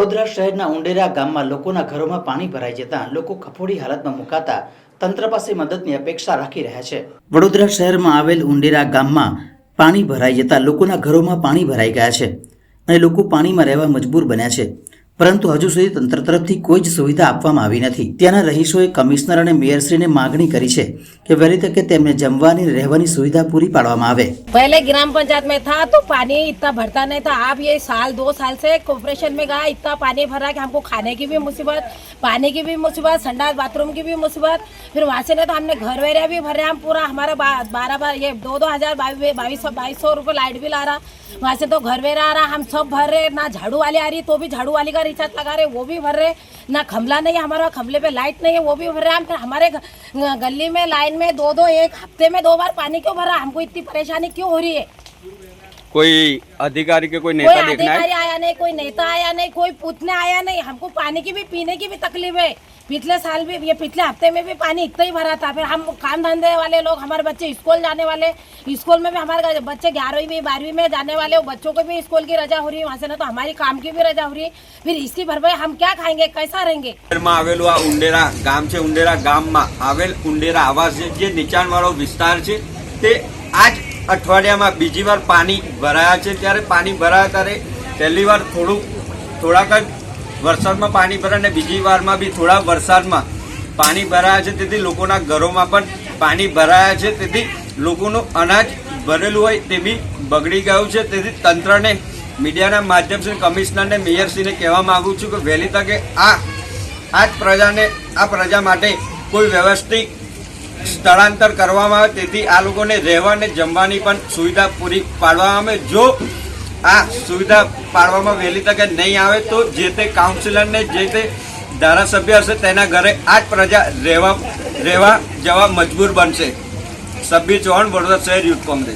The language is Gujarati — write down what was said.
વડોદરા શહેરના ઉંડેરા ગામમાં લોકોના ઘરોમાં પાણી ભરાઈ જતા લોકો ખફોડી હાલતમાં મુકાતા તંત્ર પાસે મદદની અપેક્ષા રાખી રહ્યા છે. વડોદરા શહેરમાં આવેલ ઉંડેરા ગામમાં પાણી ભરાઈ જતા લોકોના ઘરોમાં પાણી ભરાઈ ગયા છે અને લોકો પાણીમાં રહેવા મજબૂર બન્યા છે. પરંતુ હજુ સુધી તંત્ર તરફથી કોઈ જ સુવિધા આપવામાં આવી નથી ત્યાંના રહીશોએ કમિશનર અને મેયરશ્રીને માગણી કરી છે કે વહેલી તકે તેમને જમવાની અને રહેવાની સુવિધા પૂરી પાડવામાં આવે पहले ग्राम पंचायत में था तो पानी इतना भरता नहीं था अब ये साल दो साल से कॉर्पोरेशन में गया इतना पानी भर रहा कि हमको खाने की भी मुसीबत पानी की भी मुसीबत संडास बाथरूम की भी मुसीबत फिर वहाँ से नहीं तो हमने घर वगैरह भी भर रहे हैं हम पूरा हमारा बा- बारह बार ये दो दो हजार बाईस सौ बाईस सौ रुपये लाइट बिल आ रहा वहाँ से तो घर वगैरह आ रहा हम सब भर रहे ना झाड़ू वाली आ रही तो भी झाड़ू वाली का रिचार्ज लगा रहे वो भी भर रहे ना खमला नहीं है हमारा खमले पे लाइट नहीं है वो भी भर रहे हैं हम फिर हमारे घ- गली में लाइन में दो दो एक हफ्ते में दो बार पानी क्यों भर रहा है हमको इतनी परेशानी क्यों हो रही है कोई अधिकारी के कोई कोई नेता देखना अधिकारी है आया नहीं कोई नेता आया नहीं कोई पूछने आया नहीं हमको पानी की भी पीने की भी तकलीफ है पिछले साल भी ये पिछले हफ्ते में भी पानी इतना ही भरा था फिर हम काम धंधे वाले लोग हमारे बच्चे स्कूल जाने वाले स्कूल में भी हमारे बच्चे ग्यारहवीं में बारहवीं में जाने वाले वो बच्चों को भी स्कूल की रजा हो रही है वहाँ से ना तो हमारी काम की भी रजा हो रही है फिर इसकी भरपाई हम क्या खाएंगे कैसा रहेंगे શહેરમાં આવેલું આ ઉંડેરા ગામ છે ઉંડેરા ગામમાં આવેલ ઉંડેરા આવાસ છે જે નીચાણવાળો વિસ્તાર છે તે આ જ અઠવાડિયામાં બીજી વાર પાણી ભરાયા છે ત્યારે પાણી ભરાયા ત્યારે પહેલી વાર થોડું થોડાક જ વરસાદમાં પાણી ભરાય અને બીજી વારમાં બી થોડા વરસાદમાં પાણી ભરાયા છે, તેથી લોકોના ઘરોમાં પણ પાણી ભરાયા છે, તેથી લોકોનું અનાજ ભરેલું હોય તે બી બગડી ગયું છે. તેથી તંત્રને, મીડિયાના માધ્યમથી કમિશનરને, મેયરશ્રીને કહેવા માગું છું કે વહેલી તકે આ આ જ પ્રજાને, આ પ્રજા માટે કોઈ વ્યવસ્થિત સ્થળાંતર કરવામાં આવે, તેથી આ લોકોને રહેવા અને જમવાની પણ સુવિધા પૂરી પાડવામાં આવે. જો આ સુવિધા પાડવામાં વહેલી તકે નહીં આવે તો જે તે કાઉન્સિલરને જે તે ધારાસભ્ય હશે તેના ઘરે આ જ પ્રજા રહેવા રહેવા જવા મજબૂર બનશે. સભ્ય ચૌહાણ વડોદરા શહેર યુથ કોંગ્રેસ.